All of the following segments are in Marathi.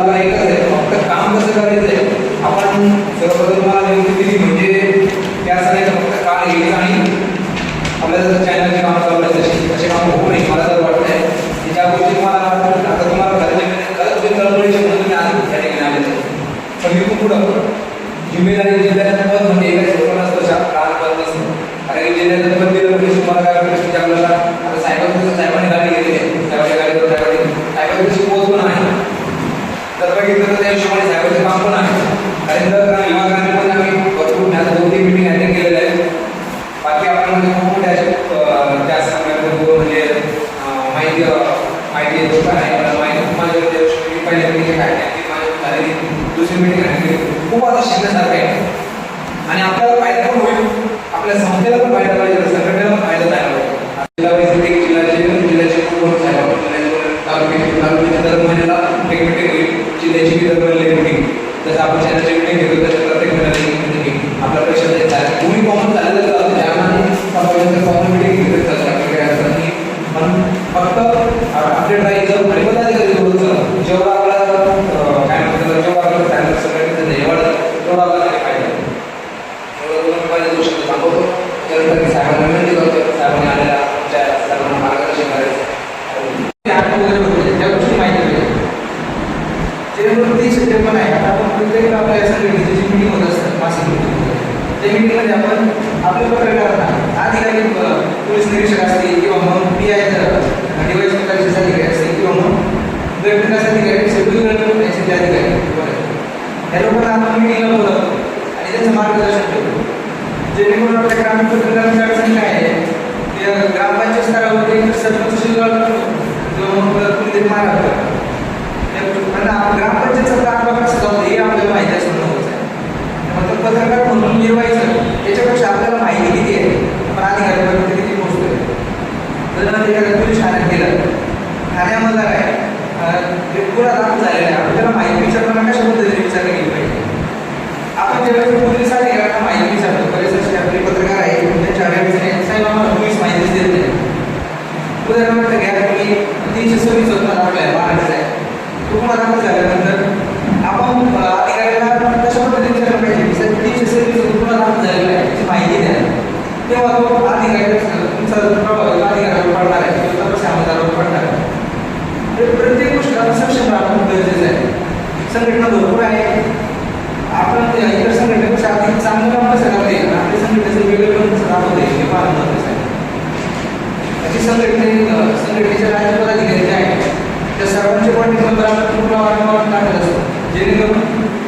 मला एकच आहे फक्त काम कसं करायचं आहे आपण सर्वप्रथम म्हणजे फक्त काल येईल आणि आपल्याला जर चॅनलचे काम चालू आहे तसे तसे काम होऊ नये मला तर वाटत आहे की ज्या गोष्टी तुम्हाला आता तुम्हाला करायचे खरंच तुम्ही तळमळीचे म्हणून तुम्ही आज त्या ठिकाणी आलेले आहे. पण इथून पुढं जिम्मेदारी जिल्ह्याचं पद म्हणजे एका छोटं नसतं शा- लहान पद नसतं कारण की जिल्ह्याचं पद दिलं म्हणजे तुम्हाला काय वाटतं की आपल्याला आता साहेबांचं साहेबांनी गाडी घेतली आहे साहेबांच्या गाडीवर साहेबांनी साहेबांची पोच पण आहे तर बघितलं तर त्या हिशोबाने साहेबांचं काम पण आहे कारण तर विभागाने पण आम्ही भरपूर आता दोन तीन मिटिंग अटेंड केलेल्या आहेत बाकी आपण म्हणजे खूप मोठ्या अशा अं, त्या संदर्भात म्हणजे अं, माहिती माहिती येतो का नाही मला माहिती तुम्हाला देऊ शकतो की पहिल्या मिटिंग काय आहे, ती माझी झालेली दुसरी मिटिंग अटेंड केली खूप आता शिकण्यासारखं आहे आणि आपल्याला फायदा पण होईल. आपल्या संस्थेला पण फायदा पाहिजे संघटनेला फायदा झाला पाहिजे. जिल्हा परिषद जिल्ह्याचे जिल्ह्याचे खूप तालुक्याचे तालुक्याच्या दर महिन्याला एक मिटिंग होईल. जिल्ह्याची बी दर महिन्याला मिटिंग जसं आपण चॅनलची मिटिंग घेतो तसं प्रत्येक महिन्याला एक मिटिंग द्यायचा कॉमन कॉमन मिटिंग आपल्या अडचण नाही फक्त आपले ड्राय आणि पदाधिकारी थोडंसं जेवढं आपला अं, काय म्हणतात त्याला, जेवढं आपलं चांगलं सगळं एवढं तेवढं आपल्याला काही फायदा आहे. एवढं दोन रुपयाची गोष्ट सांगतो त्यानंतर मी साहेबांना विनंती करतो साहेबांनी आलेल्या आमच्या सर्वांना मार्गदर्शन करायचं ते आठ वगैरे होते त्या गोष्टी माहिती पाहिजे जेणेकरून ती शक्य पण आहे आता आपण प्रत्येक आपल्या संघटनेची जी मिटिंग होत असतात मासिक मिटिंग त्या मिटिंगमध्ये आपण आपले पत्रकारांना अधिकारी पोलीस निरीक्षक असतील किंवा मग पी आय डिवाइस प्रकारचे अधिकारी असतील किंवा मग गट विकास अधिकारी शेड्यूल गट विकासाचे अधिकारी बरं. लोकांना आपण मिटिंगला बोलवतो आणि त्याचं मार्गदर्शन करतो. जेणेकरून आपल्या ग्रामीण पत्रकारांची अडचण काय आहे? ग्रामपंचायत स्तरावरती सरपंच शिल्लक किंवा मग कुणीतरी मारा ग्रामपंचायत पण आप- ग्रामपंचायतचा कारभार कसा चालतो हे आपल्याला माहिती असणं महत्त्वाचं आहे मग तो पत्रकार म्हणून निर्वाहायचं याच्यापेक्षा आपल्याला माहिती किती आहे आपण अधिकाऱ्यापर्यंत किती पोहोचतोय जर एखाद्या पोलीस ठाण्यात गेलं ठाण्यामध्ये काय अं, गुन्हा दाखल झालेला आहे आपण त्याला माहिती विचारताना कशा पद्धतीने विचारलं गेली पाहिजे आपण ज्यावेळेस माहिती विचारतो बरेच असे आपले पत्रकार आहेत त्यांच्या अडचणी साहेब आम्हाला पोलीस माहितीच देत नाही. उदाहरणार्थ घ्या की तीनशे सव्वीस गुन्हा दाखल आहे महाराष्ट्र आहे. तो गुन्हा दाखल झाल्यानंतर आपण अधिकाऱ्याला कशा पद्धतीने विचारलं पाहिजे? साहेब तीनशे सव्वीस गुन्हा दाखल झालेला आहे त्याची माहिती द्या. तेव्हा तो अधिकारी तुमचा प्रभाव अधिकाऱ्यावर पडणार आहे किंवा तपस्या आमदारावर पडणार आहे. तर प्रत्येक गोष्टीला सक्षम राहणं गरजेचं आहे. संघटना भरपूर आहे आपण ते इतर संघटनेपेक्षा अधिक चांगलं काम कसं करता येईल आपल्या संघटनेचं वेगळं काम कसं राबवता येईल हे फार महत्त्वाचं आहे अशी संघटने संघटनेच्या राज्य पदाधिकारी जे आहेत त्या सर्वांचे कॉन्टॅक्ट नंबर आपण पूर्ण वारंवार टाकत असतो जेणेकरून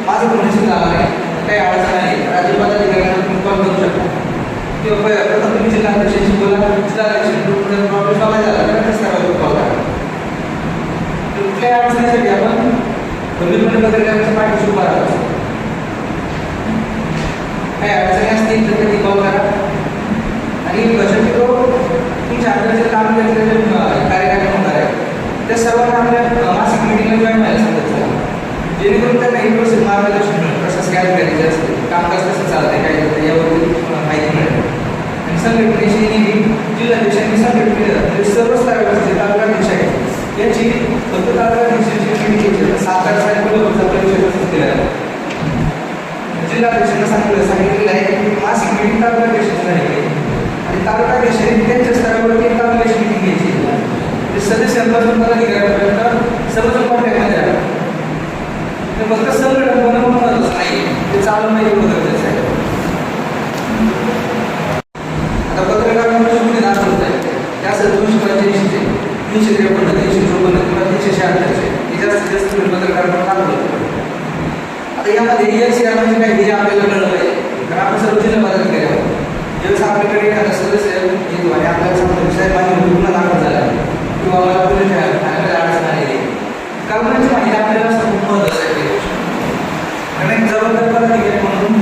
माझं कोणी झालं नाही काही अडचण आहे? राज्य पदाधिकाऱ्यांना तुम्ही कॉल करू शकता. किंवा प- प्रथम तुम्ही जिल्हा अध्यक्षांशी बोला जिल्हा अध्यक्ष प्रॉब्लेम सॉल्व झाला. तर त्या स्तरावर कॉल करा तर कुठल्याही अडचणीसाठी आपण गंभीरपणे पत्रकारांच्या पाठीशी उभा राहतो काही अडचणी असतील तर कधी कॉल करा. आणि शक्यतो तुमच्या अडचणीचं काम घेतलेले कार्यक्रम होणार आहे त्या सर्वांना आपल्या मासिक मिटिंगला जॉईन व्हायला सांगत जेणेकरून त्यांना एक प्रोसेस मार्गदर्शन मिळेल कसं स्कॅन करायचं असते कामकाज कसं चालतंय काय चालतं यावरती तुम्हाला माहिती मिळेल आणि संघटनेची नेहमी जिल्हाध्यक्षांनी संघटने म्हणजे आहेत याची फक्त सात आठ साडे केला सांगितलं सांगितलेलं आहे की मासिक मिटिंग तालुकाध्यक्षाची झाली आणि तालुकाध्यक्षांनी त्यांच्या स्तरावरती एक मीटिंग घ्यायची म्हणजे सदस्यांपासून पदाधिकाऱ्यांपर्यंत सर्वजण राहतात ते फक्त संघटन बनवून महत्वाचं नाही ते चालू नाही एवढं गरजेचं आहे आता पत्रकार म्हणून कुठे दाखल होत आहे त्या असं दोनशे पंच्याऐंशीचे तीनशे त्रेपन्न तीनशे चोपन्न किंवा तीनशे शहात्तरशे. हे जास्तीत जास्त तुम्ही पत्रकार म्हणून दाखल होतो आता यामध्ये एस आर म्हणजे काय? हे आपल्याला कळलं पाहिजे. कारण आपण सर्व जिल्हा मदत आहोत. ज्यावेळेस आपल्याकडे एखादा सदस्य येतो आणि आपल्याला सांगतो साहेब माझी गुन्हा दाखल झाला किंवा मला पोलीस ठाण्यामध्ये अडचण आलेली आहे. कागदाची माहिती आपल्याला असणं खूप महत्त्वाचं आहे. पहिली गोष्ट. कारण एक जबाबदार पदाधिकारी म्हणून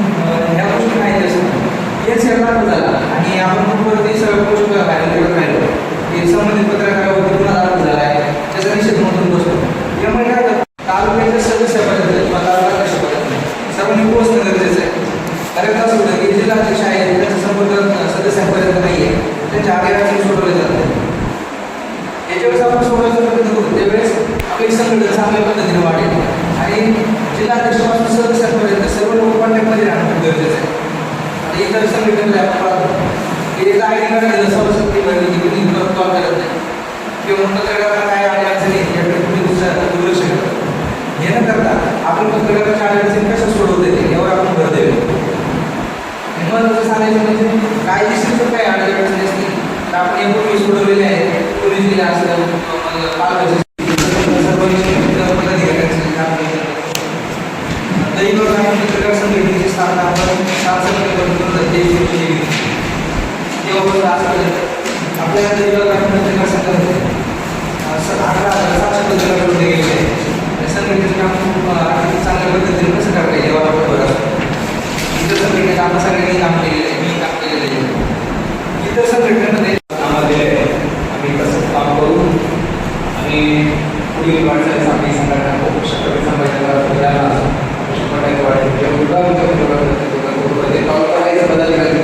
ह्या गोष्टी माहिती असतात. हेच हे दाखल झाला आणि आपण खूप सगळ्या गोष्टी व्हायरल करत राहिलो की संबंधित पत्रकारावरती गुन्हा दाखल झाला आहे त्याचा निषेध म्हणून बसतो त्यामुळे काय होतं, तालुक्याच्या सदस्यापर्यंत किंवा तालुकाध्यक्षापर्यंत सर्वांनी पोहोचणं गरजेचं आहे कारण कसं होतं की जिल्हाध्यक्ष आहे त्यांचा संपर्क सदस्यांपर्यंत नाही आहे त्यांच्या आगे सोडवले जात नाही. याच्यावेळेस आपण सोडवायचा प्रयत्न करू त्यावेळेस आपली संघटन चांगल्या पद्धतीने वाढेल. आणि जिल्हाध्यक्षापासून सदस्यांपर्यंत सर्व लोक कॉन्टॅक्टमध्ये राहणं खूप गरजेचं आहे. आता इतर संघटनेला आपण एकदा आय डी कार्ड दिलं सर्वशक्ती भरली की कॉल करत नाही. किंवा पत्रकारांना काय अडचणी याकडे तुम्ही दुसऱ्या दुर्लक्ष करता हे न करता आपण पत्रकाराच्या अडचणी कशा येते यावर आपण भर द्यावे आणि महत्त्वाचं सांगायचं म्हणजे कायदेशीर जर काही अडचणी अडचणी असतील तर आपण यापूर्वी सोडवलेले आहे पोलीस जिल्हा असेल किंवा मग पालकाचे सर्व पदाधिकाऱ्यांचे काम केलं. दैनिक आपण पत्रकार संघटनेची स्थापना आपण सात सप्टेंबर देश केली तेव्हापासून आजपर्यंत आपल्या दैनिक आपण पत्रकार संघटनेचे असं अकरा हजार सातशे पत्रकार जोडले गेले आहेत आणि संघटनेचं काम खूप अं, चांगल्या पद्धतीने कसं करता येईल यावर आपण भर असतो इतर संघटनेत आपण सगळ्यांनी काम केलेलं आहे मी काम केलेलं आहे इतर संघटनेमध्ये आम्हाला दिले आहे आम्ही तसंच काम करू आणि पुढील वाटचालीस आपली संघटना खूप शक्य सांभाळायला शंभर टक्के वाढेल जे मुलगा आमच्या मुलाला ते कॉल करायचं बदल करायचं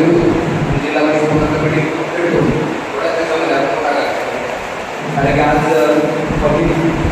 जिल्हा परिषद कमिटी कंप्लीट करू